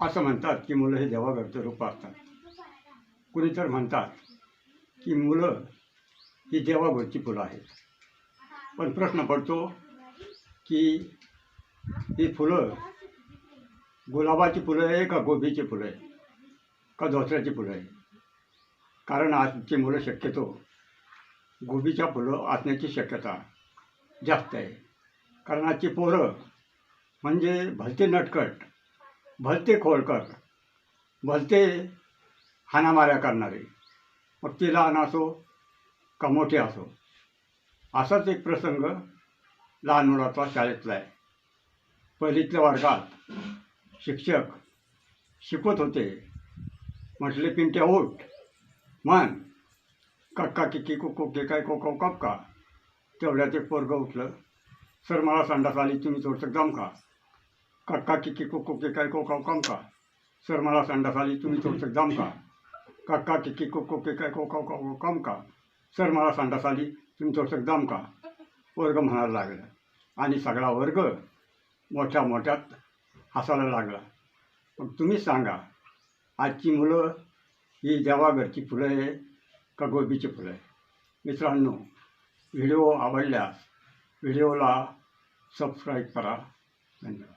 असं म्हणतात की मुलं हे देवाघरचं रूप असतात कुणी तर म्हणतात की मुलं ही देवाघरची फुलं आहेत. पण प्रश्न पडतो की ही फुलं गुलाबाची फुलं आहे का गोबीची फुलं आहे? का धोत्र्याची फुलं आहे? कारण आजची मुलं शक्यतो गोबीच्या फुलं असण्याची शक्यता जास्त आहे. कारण आजची पोरं म्हणजे भलते नटकट भलते खोलकर भलते हाणामाऱ्या करणारे. मग ती लहान असो का मोठे असो असाच एक प्रसंग लहान मुलाचा शाळेतला आहे. पहिलीतल्या वर्गात शिक्षक शिकवत होते म्हटले पिंट्या उठ म्हण. कक्का किकी कुकू के काय को को का? तेवढ्यात एक पोरगं उठलं सर मला संडास आली तुम्ही थोडंसं दम का कक्का किकी कुकू के काय को काव कम का सर मला संडास आली तुम्ही थोडंसं दम का कक्का किकी कुकू के काय को को कम का सर मला संडास आली तुम्ही थोडंसं दम का वर्ग म्हणायला लागला आणि सगळा वर्ग मोठ्या मोठ्यात हसायला लागला मग तुम्हीच सांगा आजची मुलं ही देवाघरची फुलं आहे का गोबीची फुलं आहे मित्रांनो व्हिडिओ आवडल्यास व्हिडिओला सबस्क्राईब करा धन्यवाद